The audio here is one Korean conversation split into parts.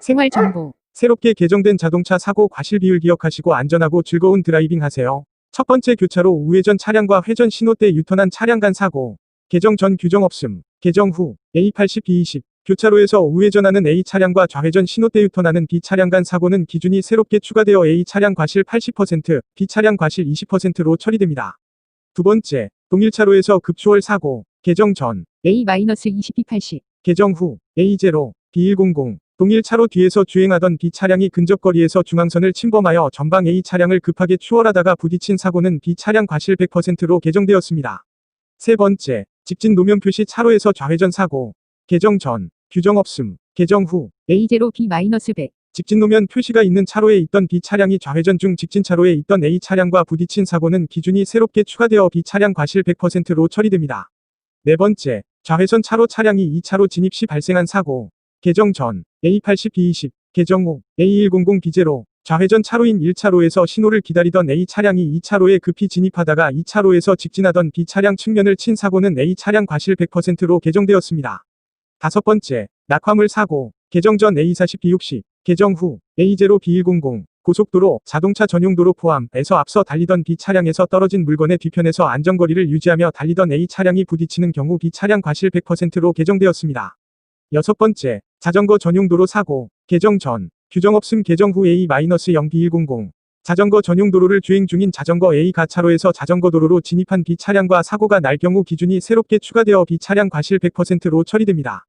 생활정보, 새롭게 개정된 자동차 사고 과실 비율 기억하시고 안전하고 즐거운 드라이빙 하세요. 첫 번째 교차로 우회전 차량과 회전 신호 때 유턴한 차량 간 사고. 개정 전 규정 없음. 개정 후 A80 B20. 교차로에서 우회전하는 A 차량과 좌회전 신호 때 유턴하는 B 차량 간 사고는 기준이 새롭게 추가되어 A 차량 과실 80%, B 차량 과실 20%로 처리됩니다. 두 번째, 동일차로에서 급초월 사고. 개정 전 A-20B80, 개정 후 A0, B100, 동일 차로 뒤에서 주행하던 B 차량이 근접거리에서 중앙선을 침범하여 전방 A 차량을 급하게 추월하다가 부딪힌 사고는 B 차량 과실 100%로 개정되었습니다. 세 번째, 직진 노면 표시 차로에서 좌회전 사고. 개정 전, 규정 없음. 개정 후, A0B-100, 직진 노면 표시가 있는 차로에 있던 B 차량이 좌회전 중 직진 차로에 있던 A 차량과 부딪힌 사고는 기준이 새롭게 추가되어 B 차량 과실 100%로 처리됩니다. 네 번째, 좌회선 차로 차량이 2차로 진입 시 발생한 사고. 개정 전, A80 B20, 개정 후, A100 B0, 좌회전 차로인 1차로에서 신호를 기다리던 A 차량이 2차로에 급히 진입하다가 2차로에서 직진하던 B 차량 측면을 친 사고는 A 차량 과실 100%로 개정되었습니다. 다섯 번째, 낙화물 사고, 개정 전 A40 B60, 개정 후 A0 B100, 고속도로, 자동차 전용도로 포함해서 앞서 달리던 B 차량에서 떨어진 물건의 뒤편에서 안전거리를 유지하며 달리던 A 차량이 부딪히는 경우 B 차량 과실 100%로 개정되었습니다. 여섯 번째, 자전거 전용도로 사고, 개정 전, 규정 없음 개정 후 A-0B100, 자전거 전용 도로를 주행 중인 자전거 A 가차로에서 자전거 도로로 진입한 B 차량과 사고가 날 경우 기준이 새롭게 추가되어 B 차량 과실 100%로 처리됩니다.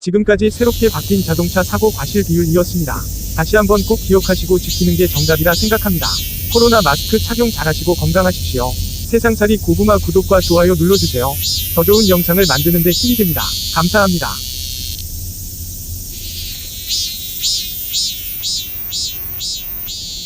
지금까지 새롭게 바뀐 자동차 사고 과실 비율이었습니다. 다시 한번 꼭 기억하시고 지키는 게 정답이라 생각합니다. 코로나 마스크 착용 잘하시고 건강하십시오. 세상살이 고구마 구독과 좋아요 눌러주세요. 더 좋은 영상을 만드는 데 힘이 됩니다. 감사합니다.